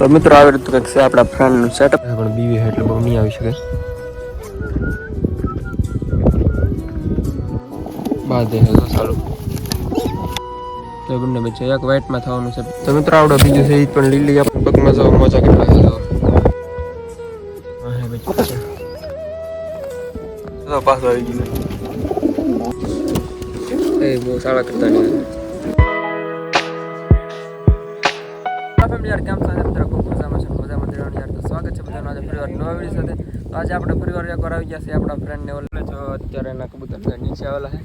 તો મિત્રો આવી રીતે કંઈક છે આપણા ફ્રેન્ડનું સેટઅપ પણ બીવી એટલે બહુ નહીં આવી શકે. બાદ તો સારું. તો બંને વચ્ચે એક વ્હાઈટમાં થવાનું છે. તો મિત્રો આવડો બીજું છે એ પણ લીલી આપણે પગમાં જાવ મોજા કેટલા છે તો પાછો આવી ગયું. એ બહુ સારા કરતા નહીં. યાર કેમ સાથે? મિત્રો, ખૂબ મજામાં છે, મજામાં રહેવાનું યાર તો સ્વાગત છે બધાનું આજે ફરીવાર નવા વીડિયો સાથે. તો આજે આપણે ફરીવાર એકવાર આવી ગયા છે આપણા ફ્રેન્ડને ઓલે. જો અત્યારે એના કબૂતર નીચે આવેલા છે.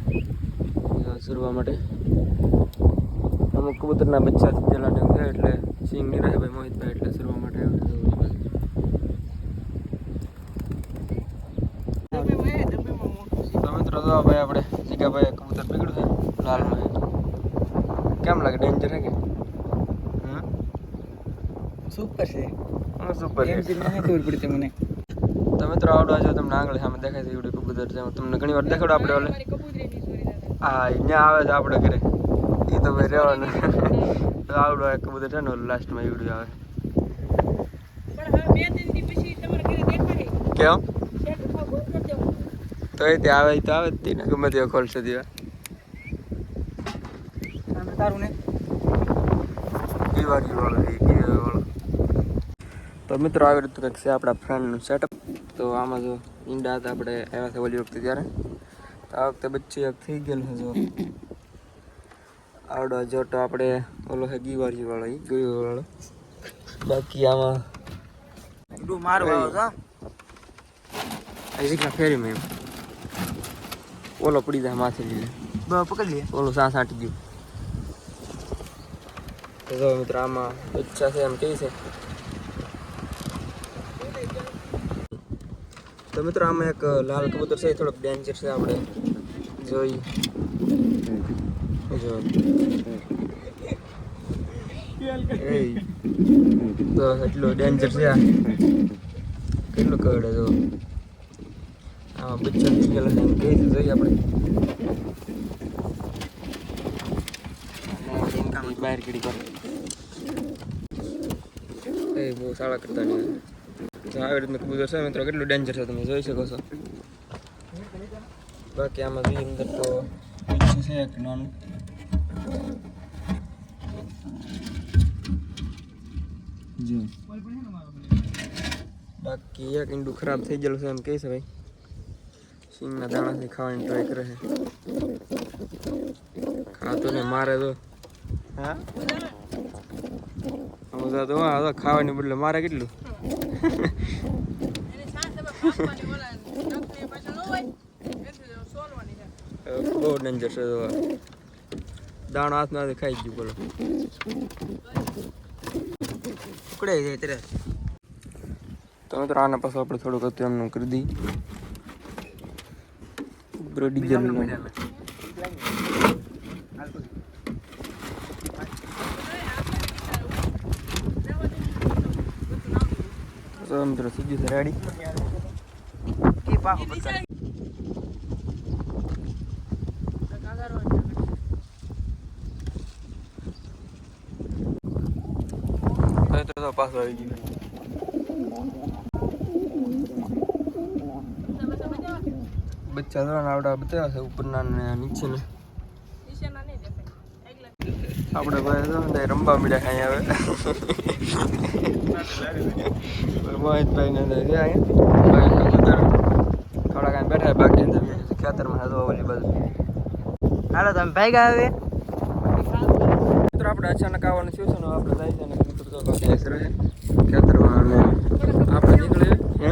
સુરવા માટે. અમુક કબૂતરના બચ્ચા થયેલા ને એટલે સિંગ નહીં રહે ભાઈ મોહિતભાઈ એટલે સુરવા માટે આવ્યા તો મિત્રો જો ભાઈ આપણે જીગાભાઈ કબૂતર પકડ્યું છે લાલમાં કેમ લાગે ડેન્જર છે કે હમ સુપર છે. હું સુપર એમ છે ના ખબર પડતી મને. તો મિત્રો આવડો આજે તમને આંગળી સામે દેખાય છે એવડી કબૂતર છે. તમને ઘણી વાર દેખાડો આપણે ઓલે હા અહીંયા આવે છે આપણે ઘરે. એ તો ભાઈ રહેવાનું. તો આવડો એક કબૂતર છે ને ઓલું લાસ્ટમાં એવડું આવે. કેમ? તો એ તે આવે તો આવે જ તે ને ગમે તે ખોલશે દીવા તારું ને. દિવાળી વાળો એ વાળો. તો મિત્રો આવી તો કંઈક છે આપણા ફ્રેન્ડનું સેટઅપ તો આમાં જો ઈંડા હતા આપણે આવ્યા છે ઓલી વખતે ત્યારે. તો આ વખતે બચ્ચી એક થઈ ગયેલું છે જો. આવડો તો આપણે ઓલો છે ગીવારી વાળો એ ગયો વાળો બાકી આમાં તું મારું આવો છો? હજી ફેરી મેં ઓલો પડી જાય માથે લીધે પકડી લે. ઓલું સાસ આટી ગયું. તો મિત્રો આમાં બચ્ચા છે એમ કહે છે. તો મિત્રો આમાં એક લાલ કબૂતર છે થોડોક ડેન્જર છે આપણે. જોઈ. જો. તો એટલું ડેન્જર છે આ. કેટલું કરડે જો. આમાં બચ્ચા થઈ ગયેલા છે એમ કહી જોઈએ આપણે. બહાર કીડી કરે. એ બહુ સારા કરતા નહીં. તો આવી રીતનું કબૂતર છે મિત્રો કેટલું ડેન્જર છે તમે જોઈ શકો છો. બાકી આમાં બી અંદર તો છે એક નાનું. જો. બાકી એક ઈંડું ખરાબ થઈ ગયેલું છે એમ કહે છે ભાઈ. સિંગના દાણાથી ખાવાની ટ્રાય કરે છે. ખાતો ને મારે તો. હા? મજા તો હા ખાવાની બદલે મારે કેટલું? બહુ ડેન્જર છે દાણો હાથમાંથી ખાઈ ગયું બોલો પકડાઈ જાય ત્યારે તો મિત્રો આના પાછું આપણે થોડુંક હતું એમનું કરી દઈએ બ્રો ડીઝલ તો મિત્રો સીધું છે રેડી ઈ પાછો પકડ તો પાછું આવી ગયું. બચ્ચા આવડા બધા છે ઉપરના ને નીચેના. આપણે ભાઈ તો રમવા મળ્યા અહીંયા ભાઈ કબૂતર થોડા કાંઈ બેઠા બાકી અંદર ખેતરમાં હતો ઓલી બાજુ હાલો તમે ગયા હવે? મિત્રો આપણે અચાનક આવવાનું થયું છે ને આપણે જાય છે ને કબૂતર તો બાકી રહે. ખેતરમાં આપણે નીકળીએ. હે?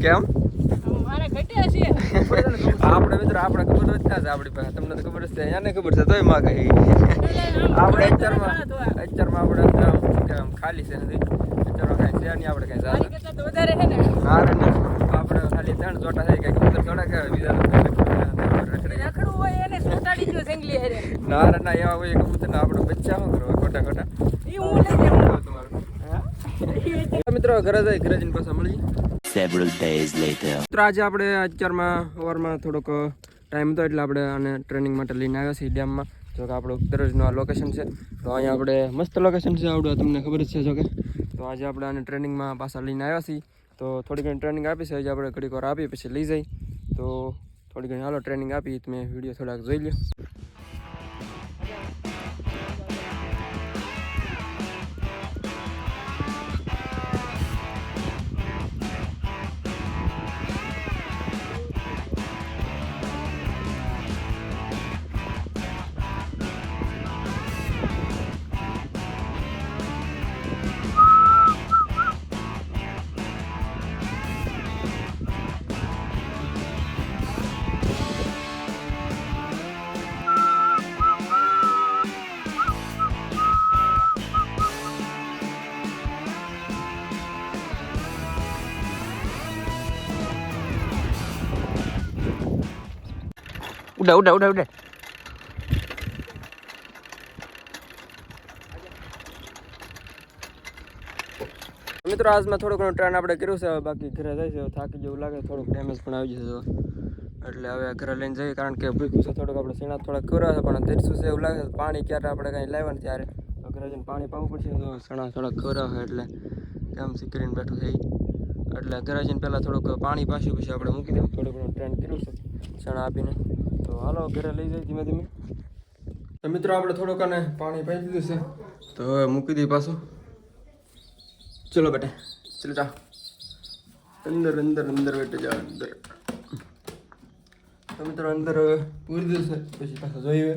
કેમ? આપણે મિત્રો આપણે ખબર જ ના છે આપણી પાસે. તમને તો ખબર છે એને ખબર છે તોયમાં કહી. આપણે અત્યારમાં અત્યારમાં આપણે આમ ખાલી છે અત્યારમાં કાંઈ છે નહીં આપણે કાંઈ છે ને. રે ને. આપણે ખાલી ત્રણ ચોટા થાય ગયા કબૂતર થોડા કહેવાય બીજા ના ના એવા હોય કબૂતર ના આપણે બચ્ચા શું કરવા ખોટા ખોટા? તમારું મિત્રો ઘરે જાય ઘરે જઈને પાછા મળીએ. Several days later. તો આજે આપણે અત્યારમાં સવારમાં થોડોક ટાઈમ હતો એટલે આપણે આને ટ્રેનિંગ માટે લઈને આવ્યા છીએ ડેમમાં. જો કે આપણું દરરોજનું આ લોકેશન છે. તો અહીંયા આપણે મસ્ત લોકેશન છે આવડું, તમને ખબર જ છે જો કે. તો આજે આપણે આને ટ્રેનિંગમાં પાછા લઈને આવ્યા છીએ. તો થોડી ઘણી ટ્રેનિંગ આપી છે. આજે આપણે ઘડીક વાર આપી, પછી લઈ જઈ. તો થોડી ઘણી, હાલો ટ્રેનિંગ આપી, તમે વીડિયો થોડાક જોઈ લો ઉડા ઉડા ઉડા ઉડા મિત્રો, આજમાં થોડું ઘણું ટ્રેન આપણે કર્યું છે, હવે બાકી ઘરે જાય છે થાકી જેવું લાગે, થોડુંક ડેમેજ પણ આવી જશે. એટલે હવે ઘરે લઈને જઈએ, કારણ કે ભૂખ્યું છે, થોડુંક આપણે સીણા થોડાક કર્યા છે, પણ તરસું છે એવું લાગે પાણી ક્યારે આપણે કાંઈ લાવ્યા ને ત્યારે. ઘરે જઈને પાણી પાવું પડશે, તો સણા થોડાક હોય એટલે કેમ કરીને બેઠું છે એટલે ઘરે જઈને પહેલાં થોડુંક પાણી પાછું, પછી આપણે મૂકી દઉં થોડું ઘણું ટ્રેન કર્યું છે સણા આપીને. હાલો, ઘરે લઈ જાય ધીમે ધીમે. તો મિત્રો, આપણે થોડોક અને પાણી પાઈ દીધું છે. તો હવે મૂકી દઈએ પાછું. ચલો બેટા, ચલો જા. અંદર અંદર અંદર બેટે જા, અંદર. તો મિત્રો, અંદર પૂરી પૂરી છે. પછી પાછા જોઈએ.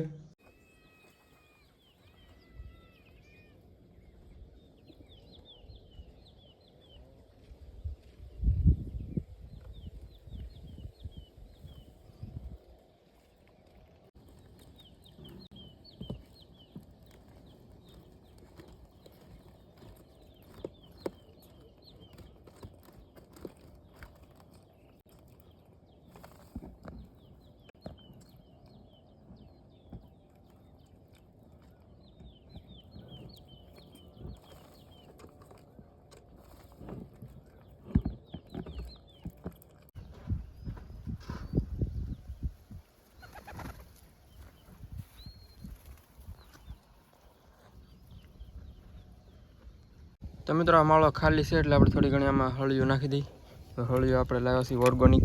તો મિત્રો, આ માળો ખાલી છે એટલે આપણે થોડી ઘણી આમાં હળિયું નાખી દઈએ હળિયું આપણે લાવ્યા છીએ ઓર્ગોનિક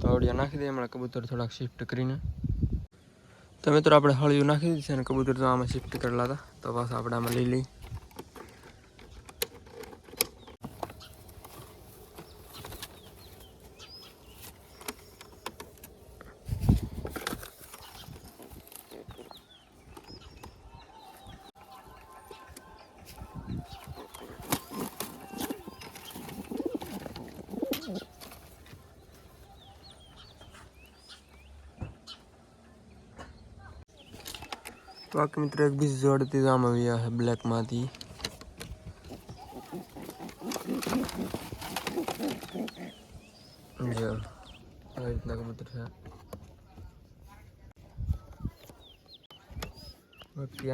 તો હળિયા નાખી દઈએ, હમણાં કબૂતર થોડાક શિફ્ટ કરીને. તો મિત્રો, આપણે હળિયું નાખી દીધી છે અને કબૂતર તો આમાં શિફ્ટ કરેલા હતા તો પાછા આપણે આમાં લઈ લઈ આ મિત્રો એક બીજી જોડતી આમ આવી છે બ્લેકમાંથી આવી રીતના કબૂતર છે? બાકી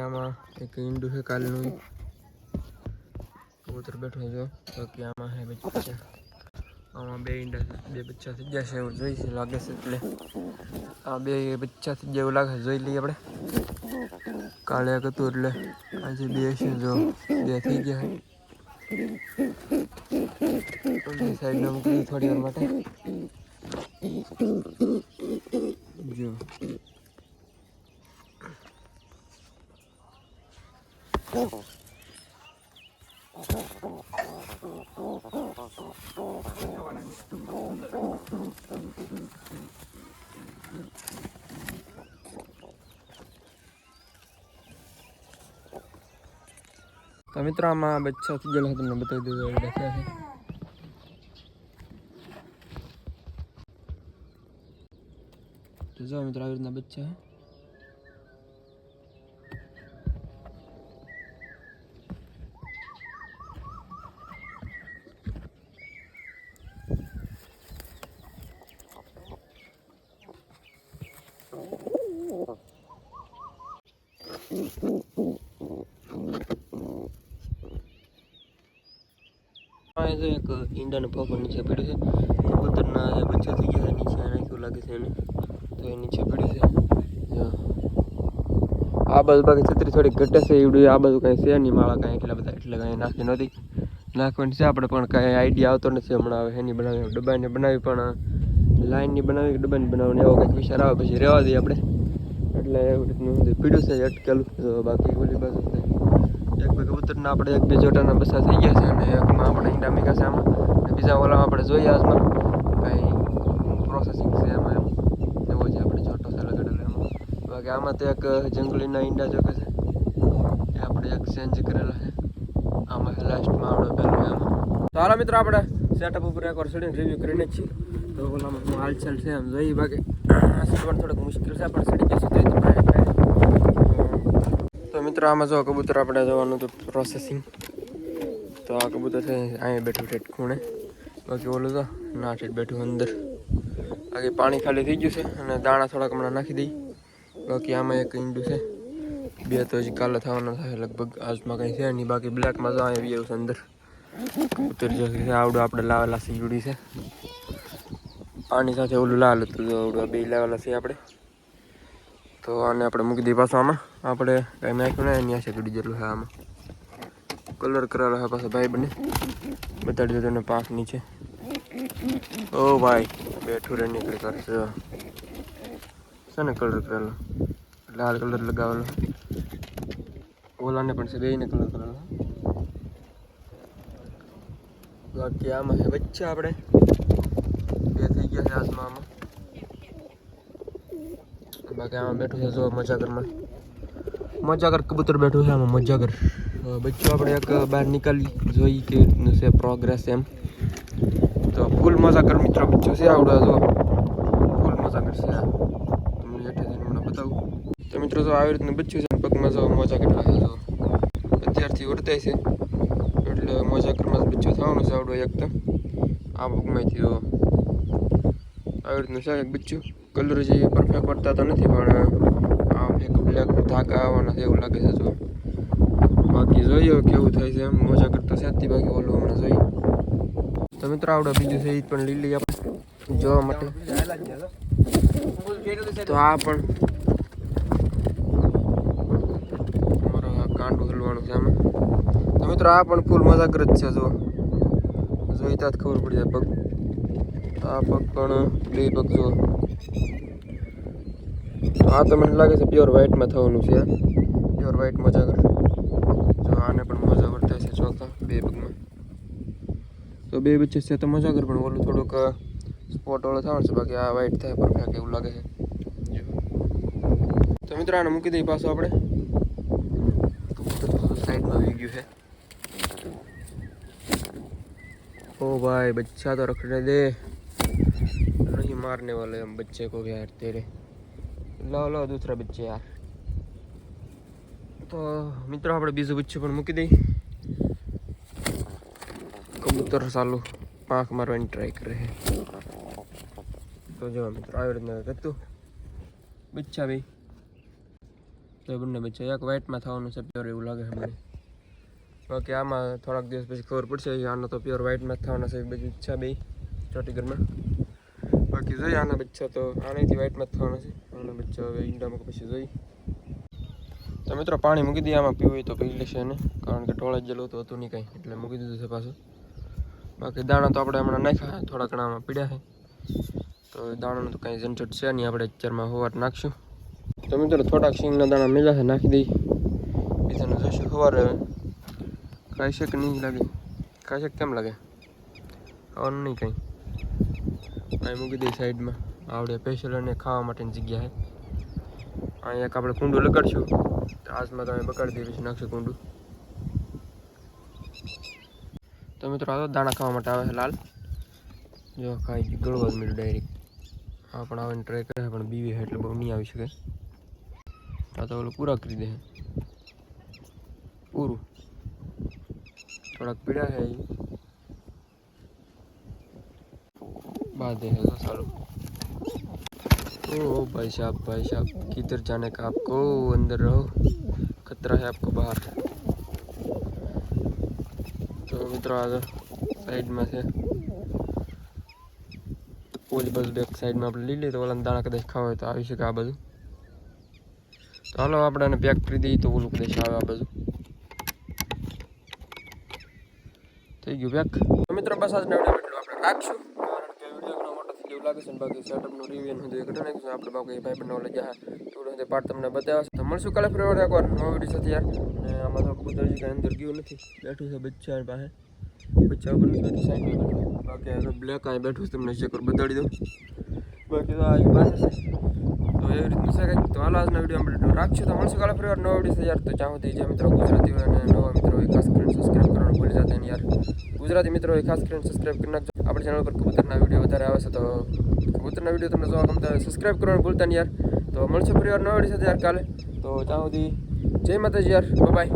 એક ઈંડું છે કાલનું. કબૂતર બેઠો છે. બાકી આમાં છે બચ્ચા. આમાં બે ઈંડા બે બચ્ચા થઈ ગયા છે, એવું જોઈ લાગે છે એટલે. આ બે બચ્ચા થઈ ગયા એવું લાગે જોઈ લઈએ આપણે. કાલે હતું એટલે આજે બે છે જો, બે થઈ ગયા. સાઈડ સાઈડમાં મૂકી થોડી વાર માટે. જો. તો મિત્રો, આમાં બચ્ચા થઈ તમને બતાવી દઉં બેઠા છે તો જો મિત્રો, આવી રીતના બચ્ચા છે એક ઈંડાનો પગ નીચે પડ્યો છે. કબૂતરના બચ્ચા થઈ ગયા નીચે નાખ્યું લાગે છે એને. તો એ નીચે પડ્યું છે. આ બાજુ બાકી છત્રી થોડી ઘટે છે એવડું આ બાજુ કાંઈ છે નહીં, માળા કાંઈ એટલા બધા, એટલે કાંઈ નાખી નથી નાખવાની છે આપણે, પણ કાંઈ આઈડિયા આવતો નથી હમણાં હવે એની બનાવી ડબ્બાની બનાવી, પણ લાઈનની બનાવી ડબ્બાની બનાવવાની, એવો કંઈક વિચાર આવે, પછી રહેવા દઈએ આપણે. એટલે એવું રીતનું પીડ્યું છે, અટકેલું બાકી ઓલી બાજુ. એક બે કબૂતરના આપણે એક, બે જોટાના બસા થઈ ગયા છે અને એકમાં આપણે ઈંડા મીકા છે આમાં. બીજા ઓલામાં આપણે જોઈએ આજમાં કાંઈ પ્રોસેસિંગ છે એમાં એમ. એવો છે આપણે જોટો છે લગાડેલો એમાં. બાકી આમાં તો એક જંગલીના ઈંડા જોકે છે. એ આપણે એક ચેન્જ કરેલા છે. આમાં લાસ્ટમાં આપણે પહેલું એમાં તો મિત્ર, આપણે સેટઅપ ઉપર એકવાર વર્ષ રિવ્યુ કરીને જ છીએ. તો ઓલામાં હાલચાલ છે એમ જોઈએ બાકી. ચડવાનું થોડુંક મુશ્કેલ છે, પણ ચડી જશે તો એ તો પ્રાય પ્રાય તો મિત્રો, આમાં જો કબૂતર આપણે જવાનું હતું પ્રોસેસિંગ તો આ કબૂતર છે, અહીંયા બેઠું ઠેઠ ખૂણે. બાકી ઓલું તો ના ઠેઠ બેઠું અંદર. બાકી પાણી ખાલી થઈ ગયું છે અને દાણા થોડાક હમણાં નાખી દઈ. બાકી આમાં એક ઈંડું છે. બે તો હજી કાલે થવાના થાય લગભગ આજમાં કંઈ છે નહીં. બાકી બ્લેકમાં જો અહીંયા બી છે અંદર. કબૂતર જો આવડું આપણે લાવેલા સીવડી છે. આની સાથે ઓલું લાલ હતું આવડું બે લાવેલા છે આપણે. તો આને આપણે મૂકી દઈએ પાછું આમાં. આપણે કાંઈ નાખ્યું ને એની છે ઘડી જેટલું છે આમાં. કલર કરેલો છે પાછો ભાઈ બને. બતાડી દો તને પાંખ નીચે. ઓ ભાઈ, બેઠું રે નીકળી કરશે શેને કલર કરેલો? લાલ કલર લગાવેલો. ઓલાને પણ છે, બેયને કલર કરેલો. બાકી આમાં છે, વચ્ચે આપણે બે થઈ ગયા છે આસમાં આમાં. બાકી આમાં બેઠું છે, જો મજાગરમાં મજાગર કબૂતર બેઠું છે આમાં, મજાગર. બચ્ચું આપણે એક બહાર નીકળી જોઈ કે છે પ્રોગ્રેસ એમ. તો ફૂલ મજાગર મિત્રો, બચ્ચું છે આવડે, જો. ફૂલ મજાગર છે તમને હેઠે જઈને મને બતાવું. તો મિત્રો, જો આવી રીતનું બચ્ચું છે પગમાં જો મજા કેટલા છે જો. અત્યારથી વર્તાય છે. એટલે મજાગરમાં જ બચ્ચું થવાનું છે આવડો એક તો. આ પગમાંથી આવી રીતનું છે એક બચ્ચું. કલર જે પરફેક્ટ પડતા તો નથી, પણ આમ એક બ્લેક ધાગા આવવાના છે એવું લાગે છે જો. બાકી જોઈએ કેવું થાય છે એમ. મોજા કરતા સાચી બાકી ઓલું હમણાં જોઈએ. તો મિત્રો, આવડે બીજું છે પણ લીલી આપણે. જોવા માટે. તો આ પણ કાંડું હલવાનું છે આમાં. તો મિત્રો, આ પણ ફૂલ મજાકર જ છે જો. જોઈતા જ ખબર પડી જાય પગ. આ પગ પણ બે પગ જો. આ તો મને લાગે છે પ્યોર વ્હાઇટમાં થવાનું છે. પ્યોર વ્હાઇટ મોજા જો આને પણ મજા વર્તાય છે ચોથા બે પગમાં તો બે બચ્ચે છે તો મજા કર, પણ ઓલું થોડુંક સ્પોટ વાળો થવાનું છે, બાકી આ વ્હાઇટ થાય પરફેક્ટ એવું લાગે છે. તો મિત્રો આને મૂકી દઈએ પાછું આપણે. સાઈડમાં આવી ગયું છે. ઓ ભાઈ, બચ્ચા તો રખડે દે. मारने वाले हम बच्चे को भी यार तेरे लो लो दूसरा बच्चे यार તો મિત્રો આપણે બીજું બચ્ચું પણ મૂકી દઈ કબૂતર ચાલુ પાંખ મારવાની ટ્રાય કરે છે તો જો મિત્રો આવી રીતના કરતું બચ્ચા ભાઈ તો એ બંને બચ્ચા એક વ્હાઇટમાં થવાનું છે પ્યોર એવું લાગે છે મને બાકી આમાં થોડાક દિવસ પછી ખબર પડશે કે આનો તો પ્યોર વ્હાઇટમાં જ થવાના છે બીજું ઈચ્છા બે ચોટી ઘરમાં બાકી જોઈએ આના બચ્ચા તો આનાથી વ્હાઇટમાં જ થવાના છે. આના બચ્ચા હવે ઈંડામાં પછી જોઈ તો મિત્રો પાણી મૂકી દઈએ, આમાં પીવું તો પી લેશે ને કારણ કે ટોળા જેલું તો હતું નહીં કાંઈ, એટલે મૂકી દીધું છે પાછું. બાકી દાણા તો આપણે હમણાં નાખ્યા થોડા ઘણામાં પીડ્યા છે. તો દાણાનું તો કાંઈ ઝંઝટ છે નહીં, આપણે અત્યારમાં હોવાર નાખશું. તો મિત્રો થોડાક સિંગના દાણા મેલા છે, નાખી દઈ બીજાને જોઈશું સવારે ખાઈ શકે નહીં લાગે? ખાઈ શકે કેમ લાગે? ખાવાનું નહીં કંઈ. અહીં મૂકી દઈ સાઈડમાં. આવડે સ્પેશિયલ અને ખાવા માટેની જગ્યા છે. અહીં એક આપણે કુંડું લગાડશું. આજમાં તમે બગાડી દઈએ, પછી નાખશું કુંડું. તો મિત્રો, આ દાણા ખાવા માટે આવે છે, લાલ. જો, ખાઈ ગળવા જ મળ્યું ડાયરેક્ટ હા પણ આવીને ટ્રાય કરે પણ બીવી છે, એટલે બહુ નહીં આવી શકે. આ તો ઓલું પૂરા કરી દે પૂરું. થોડાક પીડા है बात है तो सालो ओ भाई साहब भाई साहब किधर जाने का आपको अंदर रहो खतरा है आपको बाहर તો મિત્રો આગળ સાઈડમાં છે ઓલી બાજુ બેક સાઈડમાં આપણે લઈ લઈએ તો ઓલા દાણા કદાચ ખાવા હોય તો આવી શકે આ બાજુ તો તો હાલો આપણે એને પેક કરી દઈએ તો ઓલું કદાચ આવે આ બાજુ થઈ ગયું પેક તો મિત્રો બસ આજના વિડીયો એટલું આપણે રાખશું લાગે છે ને સેટઅપનું રિવ્યુ ઘટના કરી નાખીશું આપણે બાકી ભાઈ બંને ઓલે જ્યાં થોડું તે પાર્ટ તમને બતાવ્યા તો મળશું કાલે ફરી વાર એકવાર નવો વીડિયો સાથે યાર. અને આમાં તો કબૂતર હજી કાંઈ અંદર ગયું નથી. બેઠું છે બચ્ચા પાસે. બચ્ચા ઉપર નથી બેઠું સાઈડ બાકી આ બ્લેક કાંઈ બેઠું છે. તમને ચેક બતાડી દઉં. બાકી તો આ પાસે છે. તો એવી રીતનું છે કંઈક. તો હાલ આજના વીડિયો આપણે રાખશું તો મળશું કાલે ફરી નવો વીડિયો યાર. તો ચાહું થઈ જે મિત્રો ગુજરાતી હોય અને નવા મિત્રો ખાસ કરીને સબસ્ક્રાઈબ કરવાનું ભૂલી જતા યાર. ગુજરાતી મિત્રો ખાસ કરીને સબસ્ક્રાઈબ કરી નાખજો. આપણી ચેનલ પર કબૂતરના વીડિયો વધારે આવે છે, તો કબૂતરના વીડિયો તમને જોવા ગમતા હોય સબસ્ક્રાઈબ કરવાનું ભૂલતા નહીં યાર. તો મળશે પરિવાર વાર નવા સાથે યાર કાલે. તો ત્યાં સુધી જય માતાજી યાર. બાય